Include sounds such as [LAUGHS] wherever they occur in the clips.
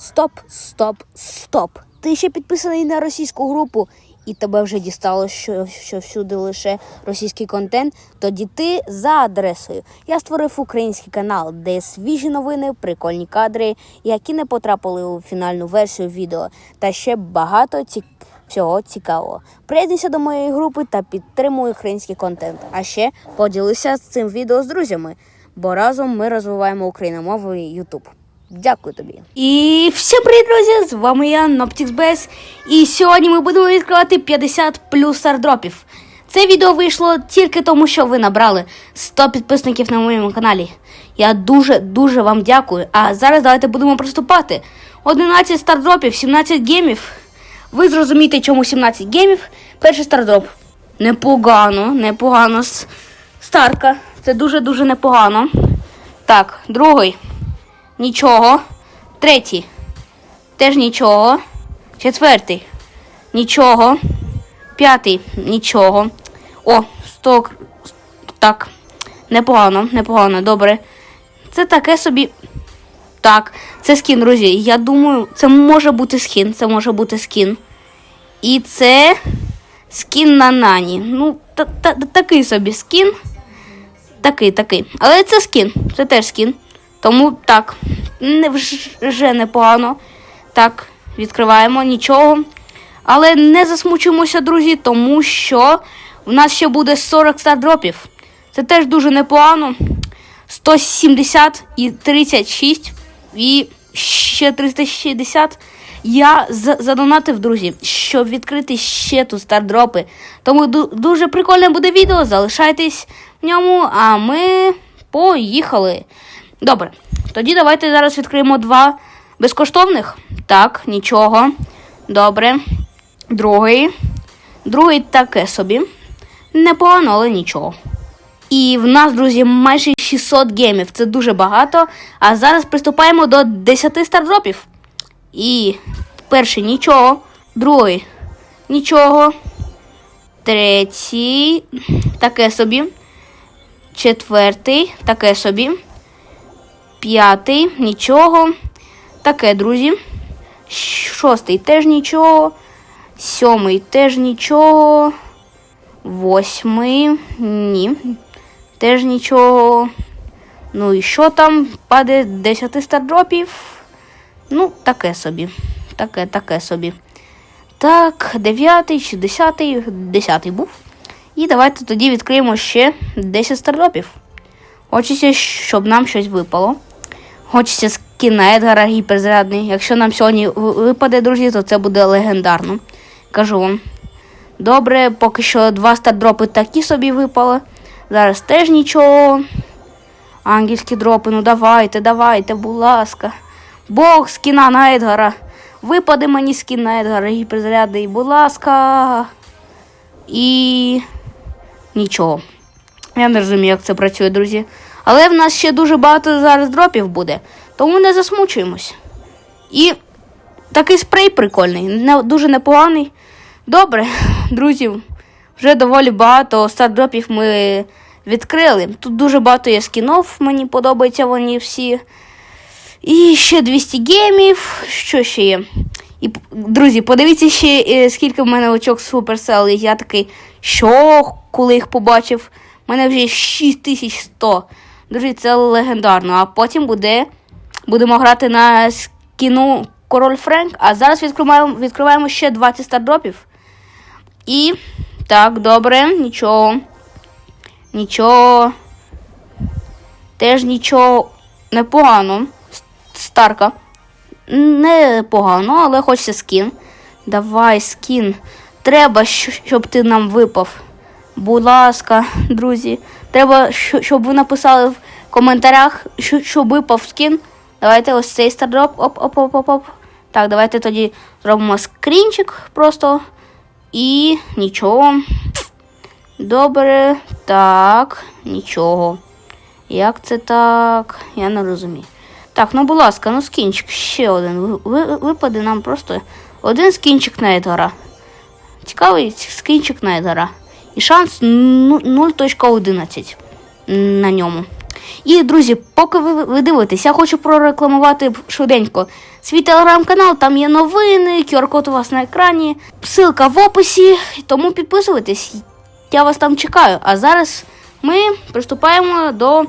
Стоп, стоп, стоп. Ти ще підписаний на російську групу, і тебе вже дістало, що, що всюди лише російський контент. Тоді ти за адресою. Я створив український канал, де свіжі новини, прикольні кадри, які не потрапили у фінальну версію відео, та ще багато ці... всього цікавого. Приєднуйся до моєї групи та підтримуй український контент. А ще поділися з цим відео з друзями, бо разом ми розвиваємо україномовний YouTube. Дякую тобі. І всім привіт, друзі! З вами я, NoptixBS. І сьогодні ми будемо відкривати 50 плюс стардропів. Це відео вийшло тільки тому, що ви набрали 100 підписників на моєму каналі. Я дуже дуже вам дякую. А зараз давайте будемо приступати. 11 стардропів, 17 геймів. Ви зрозумієте, чому 17 геймів. Перший стардроп. Непогано, непогано. Старка. Це дуже-дуже непогано. Так, другий. Нічого. Третій. Теж нічого. Четвертий. Нічого. П'ятий. Нічого. О, сток. Так. Непогано, непогано, добре. Це таке собі. Так, це скін, друзі. Я думаю, це може бути скін. Це може бути скін. І це скін на нані. Ну, та, та, такий собі скін. Такий, такий. Але це скін. Це теж скін. Тому так, не вже непогано. Так, відкриваємо нічого. Але не засмучуємося, друзі, тому що в нас ще буде 40 стардропів. Це теж дуже непогано. 170 і 36 і ще 360. Я задонатив, друзі, щоб відкрити ще тут стардропи. Тому дуже прикольне буде відео. Залишайтесь в ньому, а ми поїхали. Добре, тоді давайте зараз відкриємо два безкоштовних. Так, нічого. Добре. Другий. Другий таке собі. Непогано, але нічого. І в нас, друзі, майже 600 геймів. Це дуже багато. А зараз приступаємо до 10 стардропів. І перший нічого. Другий нічого. Третій. Таке собі. Четвертий. Таке собі. П'ятий. Нічого. Таке, друзі. Шостий теж нічого. Сьомий теж нічого. Восьмий. Ні. Теж нічого. Ну і що там? Паде 10 стардропів. Ну, таке собі. Таке, таке собі. Так, дев'ятий чи десятий. Десятий був. І давайте тоді відкриємо ще 10 стардропів. Хочеться, щоб нам щось випало. Хочеться скін на Едгара гіперзарядний. Якщо нам сьогодні випаде, друзі, то це буде легендарно. Кажу вам. Добре, поки що два стардропи такі собі випали. Зараз теж нічого. Ангельські дропи, ну давайте, давайте, будь ласка. Бог скіна на Едгара. Випаде мені скін на Едгара гіперзарядний, будь ласка. І нічого. Я не розумію, як це працює, друзі. Але в нас ще дуже багато зараз дропів буде, тому не засмучуємось. І такий спрей прикольний, не, дуже непоганий. Добре, [LAUGHS] друзі, вже доволі багато стардропів ми відкрили. Тут дуже багато є скінов, мені подобаються вони всі. І ще 200 геймів. Що ще є? І, друзі, подивіться ще, е, скільки в мене очок Supercell. І я такий, що, коли їх побачив. У мене вже 6100. Друзі, це легендарно. А потім буде, будемо грати на скіну Король Френк. А зараз відкриваємо, відкриваємо ще 20 стардропів. І так, добре, нічого. Нічого. Теж нічого непогано. Старка. Непогано, але хочеться скін. Давай, скін. Треба, щоб ти нам випав. Будь ласка, друзі. Треба, щоб ви написали в коментарях, щ- щоб випав скін. Давайте ось цей стардроп. Оп, оп, оп, оп, оп. Так, давайте тоді зробимо скрінчик просто. І нічого. Добре. Так, нічого. Як це так? Я не розумію. Так, ну будь ласка, ну скінчик ще один. Ви- ви- Випаде нам просто один скінчик на Едгара. Цікавий скінчик на Едгара. І шанс ну- 0.11 на ньому. І, друзі, поки ви, ви дивитесь, я хочу прорекламувати швиденько свій телеграм-канал, там є новини, QR-код у вас на екрані, ссылка в описі, тому підписуйтесь. Я вас там чекаю. А зараз ми приступаємо до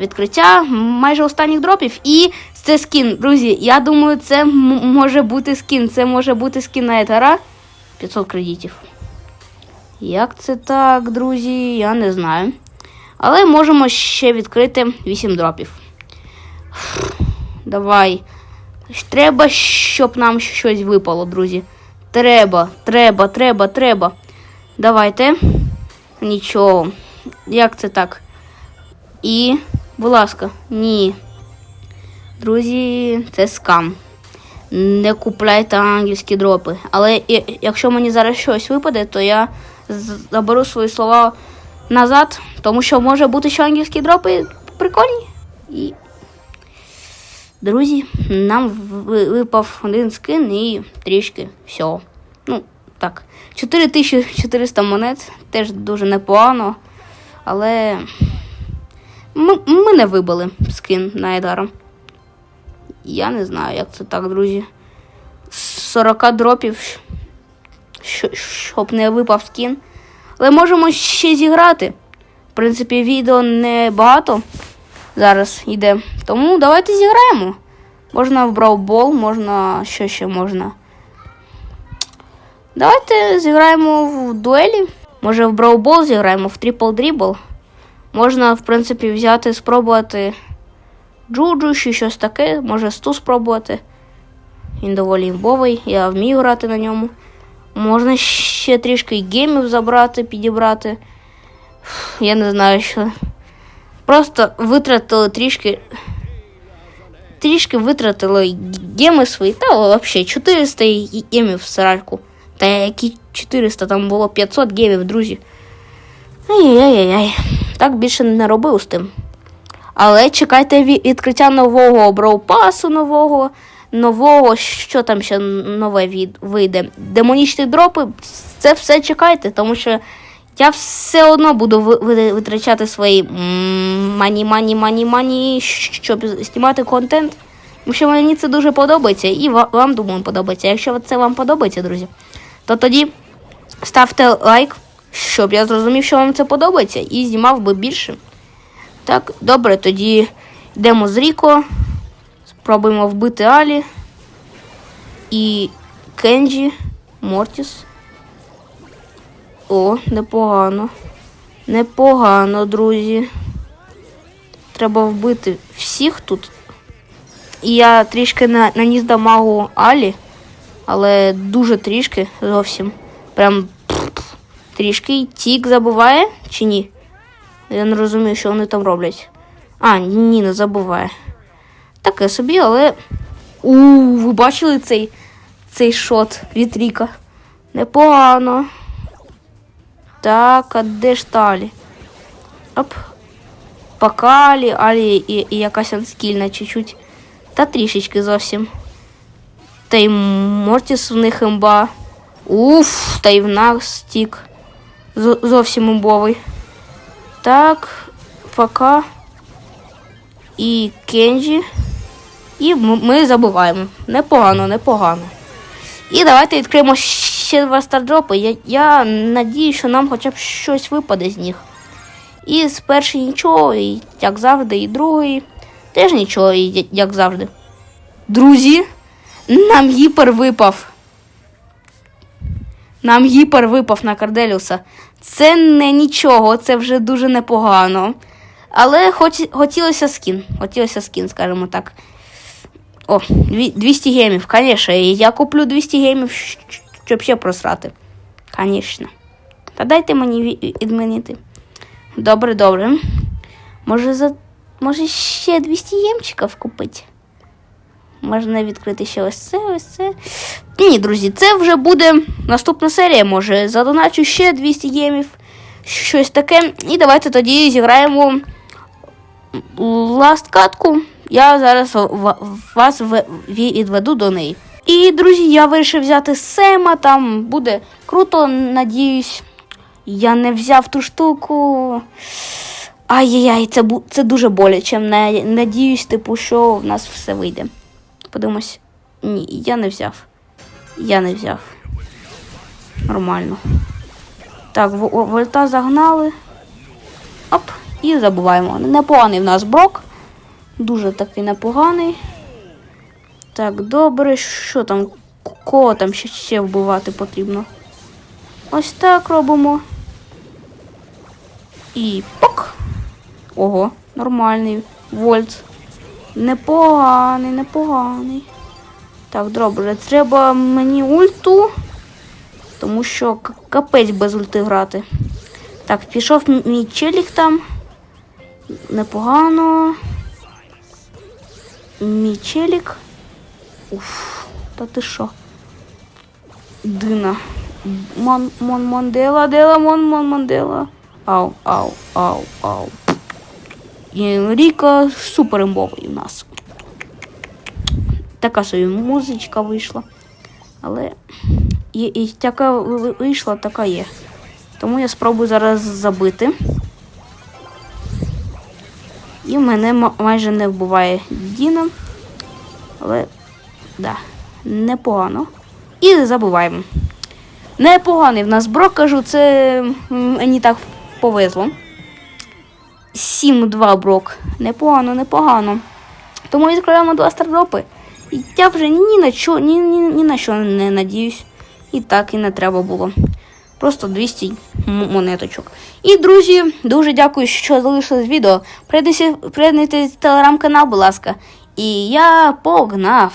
відкриття майже останніх дропів. І це скін, друзі. Я думаю, це може бути скін. Це може бути скін на етера. 500 кредитів. Як це так, друзі? Я не знаю. Але можемо ще відкрити 8 дропів. Давай. Треба, щоб нам щось випало, друзі. Треба, треба, треба, треба. Давайте. Нічого. Як це так? І, будь ласка, ні. Друзі, це скам. Не купляйте ангельські дропи. Але якщо мені зараз щось випаде, то я заберу свої слова назад, тому що може бути, що ангельські дропи прикольні. І... Друзі, нам випав один скин і трішки все. Ну, так. 4400 монет теж дуже непогано. Але ми, ми не вибили скин на Едара. Я не знаю, як це так, друзі. 40 дропів, щоб не випав скін. Але можемо ще зіграти. В принципі, відео не багато зараз йде. Тому давайте зіграємо. Можна в браубол, можна. Що ще можна? Давайте зіграємо в дуелі. Може в браубол зіграємо, в трипл дрібл. Можна, в принципі, взяти, спробувати джуджу чи щось таке. Може сту спробувати. Він доволі імбовий, я вмію грати на ньому. Можна ще трішки геймів забрати, підібрати. Я не знаю, що. Просто витратили трішки. Трішки витратили геми свої. Та взагалі 400 гемів в сральку. Та які 400, там було 500 гемів, друзі. Ай-яй-яй-яй. Так більше не робив з тим. Але чекайте відкриття нового броупасу нового, нового, що там ще нове від, вийде. Демонічні дропи, це все чекайте, тому що я все одно буду ви- ви- витрачати свої мані, мані, мані, мані, щоб знімати контент. Тому що мені це дуже подобається і вам, думаю, подобається. Якщо це вам подобається, друзі, то тоді ставте лайк, щоб я зрозумів, що вам це подобається, і знімав би більше. Так, добре, тоді йдемо з Ріко. Спробуємо вбити Алі. І Кенджі, Мортіс. О, непогано. Непогано, друзі. Треба вбити всіх тут. І я трішки на, наніс дамагу Алі, але дуже трішки зовсім. Прям трішки. Тік забуває чи ні? Я не розумію, що вони там роблять. А, ні, не забуває. Таке собі, але. У, ви бачили цей, цей шот від? Непогано. Так, а де ж та Алі? Оп. Покалі, Алі і, і якась анскільна чуть-чуть. Та трішечки зовсім. Та й Мортіс в них імба. Уф, та й в нас тік. З- зовсім імбовий. Так, пока. І Кенджі. І ми забуваємо. Непогано, непогано. І давайте відкриємо ще два стардропи. Я, я надію, що нам хоча б щось випаде з них. І з першої нічого, і як завжди, і другий. Теж нічого, і як завжди. Друзі, нам гіпер випав. Нам гіпер випав на Карделіуса. Це не нічого, це вже дуже непогано. Але хоч, хотілося скін. Хотілося скін, скажімо так. О, 200 гемів, звісно. Я куплю 200 гемів, щоб ще просрати. Звісно. Та дайте мені ві- відмінити. Добре, добре. Може, за... Може ще 200 ємчиків купити? Можна відкрити ще ось це, ось це. Ні, друзі, це вже буде наступна серія. Може, задоначу ще 200 гемів, щось таке. І давайте тоді зіграємо ласт катку. Я зараз вас відведу до неї. І, друзі, я вирішив взяти Сема, там буде круто, надіюсь. Я не взяв ту штуку. Ай-яй-яй, це, це дуже боляче. Надіюсь, типу, що в нас все вийде. Подивимось. Ні, я не взяв. Я не взяв. Нормально. Так, вольта загнали. Оп, і забуваємо. Непоганий в нас брок. Дуже такий непоганий. Так, добре, що там? Кого там ще, ще вбивати потрібно? Ось так робимо. І пок. Ого, нормальний вольт. Непоганий, непоганий. Так, добре, треба мені ульту, тому що капець без ульти грати. Так, пішов мій челік там. Непогано. Мій. Уф, та ти що? Дина. Мон, мон, мондела, дела, мон, мон, мондела. Ау, ау, ау, ау. І Ріка супер імбовий у нас. Така собі музичка вийшла. Але і, і така ви- ви- вийшла, така є. Тому я спробую зараз забити. І мене майже не вбиває Діна. Але да, непогано. І забуваємо. Непоганий в нас брок, кажу, це мені так повезло. 7-2 брок. Непогано, непогано. Тому відкриваємо два стардропи. Я вже ні на що, ні, ні, ні на що не надіюсь. І так і не треба було. Просто 200 м- монеточок. І, друзі, дуже дякую, що залишились відео. Приєднуйтесь- в телеграм-канал, будь ласка. І я погнав.